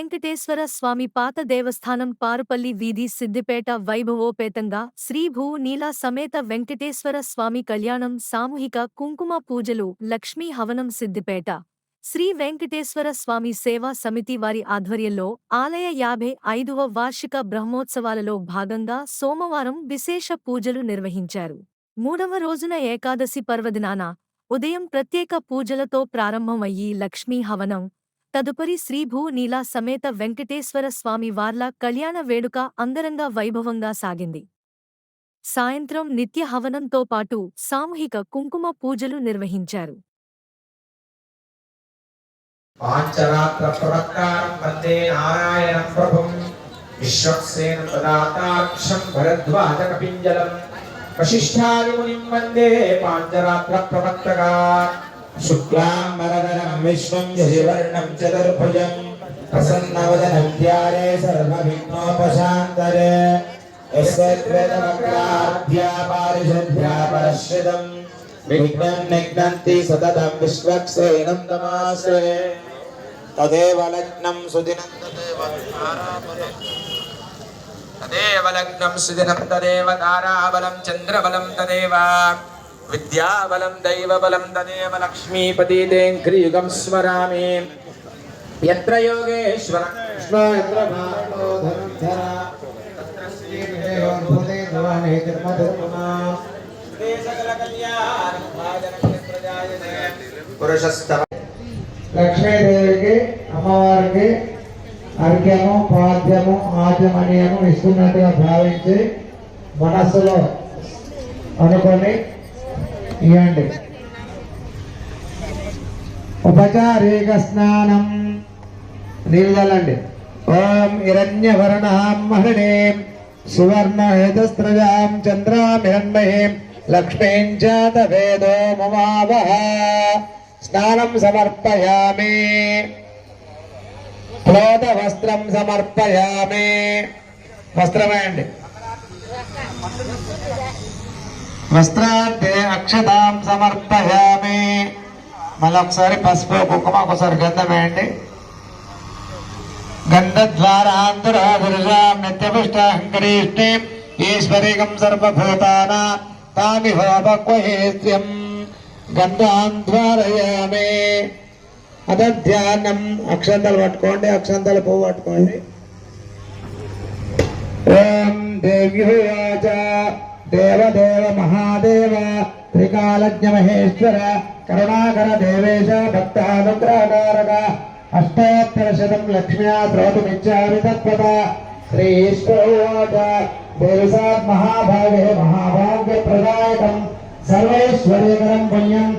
వెంకటేశ్వర స్వామి పాత దేవస్థానం పారుపల్లి వీధి సిద్దిపేట వైభవోపేతంగా శ్రీభూ నీలా సమేత వెంకటేశ్వర స్వామి కళ్యాణం సామూహిక కుంకుమ పూజలు లక్ష్మీ హవనం సిద్దిపేట. శ్రీ వెంకటేశ్వర స్వామి సేవా సమితి వారి ఆధ్వర్యంలో ఆలయ యాభై ఐదవ వార్షిక బ్రహ్మోత్సవాలలో భాగంగా సోమవారం విశేష పూజలు నిర్వహించారు. మూడవ రోజున ఏకాదశి పర్వదినాన ఉదయం ప్రత్యేక పూజలతో ప్రారంభమయ్యి లక్ష్మీ హవనం తదుపరి శ్రీభూ నీలా సమేత వెంకటేశ్వర స్వామి వార్ల కళ్యాణ వేడుక అంగరంగ వైభవంగా సాగింది. సాయంత్రం నిత్య హవనంతో పాటు సామూహిక కుంకుమ పూజలు నిర్వహించారు. పాంచరాత్ర ప్రవక్తారం వందే నారాయణం ప్రభుం. విశ్వక్సేన ప్రదాతాక్షం భరద్వాజ కపింజలం వశిష్ఠాది మునిం వందే పాంచరాత్ర ప్రవక్తగా శుక్లాంబరధరం విష్ణుం శశివర్ణం చతుర్భుజం ప్రసన్నవదనం ధ్యారే సర్వవిఘ్నోపశాంతరే యస్వేదవక్రాధ్యా పారిషద్ధ్యా పరశ్రితం విఘ్నం నిఘ్నంతి సతతం విశ్వక్సేనం తమాసే తదేవ లగ్నం సుదినం తదేవ తారాబలం తదేవ లగ్నం సుదినం తదేవ తారాబలం చంద్రబలం తదేవ విద్యాబలం దైవబలం తదేవ లక్ష్మీపతిదేంక్రియుగం స్మరామి యత్ర యోగేశ్వర కృష్ణ యత్ర పురుషస్తవ లక్ష్మీదేవికి అమ్మవారికి అర్ఘ్యము పాద్యము ఆచమనీయము ఇస్తున్నట్టుగా భావించి మనస్సులో అనుకొని ఇవ్వండి ఉపచారేక స్నానం నీళ్ళు చల్లండి. ఓం హిరణ్యవర్ణాం మహిళీం సువర్ణహేతస్త్రజాం చంద్రామిరణ్మయీం లక్ష్మీం చాత వేదో మమావహ స్నానం సమర్పయామి. క్లోత వస్త్రం సమర్పయామి. వస్త్రమే అండి వస్త్రాంతే అక్షతాం సమర్పయామి. మళ్ళీ ఒకసారి పసుపు కుంకుమ ఒకసారి గంధం వేయండి. గంధద్వారాంతరాధురుషాం నిత్యపుష్టాహంకరీష్టిం ఈశ్వరీకం సర్వభూతాన తామి భవక్వహేస్యం గంధాన్ ద్వారయామి. అదధ్యానం అక్షంతలు పట్టుకోండి అక్షంతల పువ్వు పట్టుకోండి. ఓం దేవ్యువాచ దేవదేవ మహాదేవ त्रिकालज्ञ महेश्वर करुणाकर देवेश भक्तानुग्रहकारक अष्टोत्तर शतम् लक्ष्म्या द्रोतुमिच्छामि तत्पद श्रीश्वरोवाच महाभाग महाभाग्य प्रदायकम् सर्वेश्वरेकरम् पुण्यम्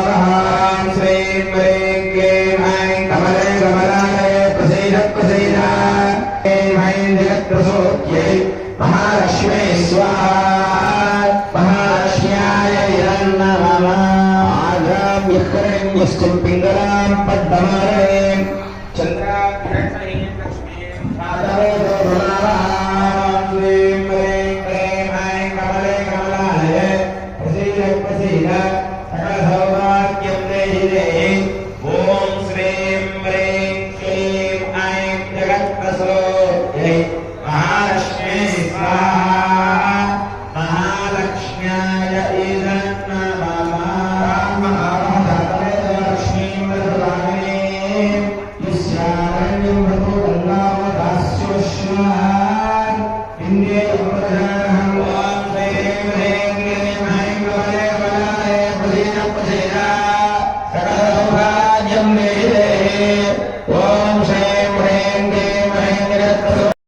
महालक्ष्मी स्वाहा महालक्ष्म्याय हिरण्णमः आग्रां यः करेन् यश्चिन् पिङ्गलां पद्ममारे Thank you. Ah.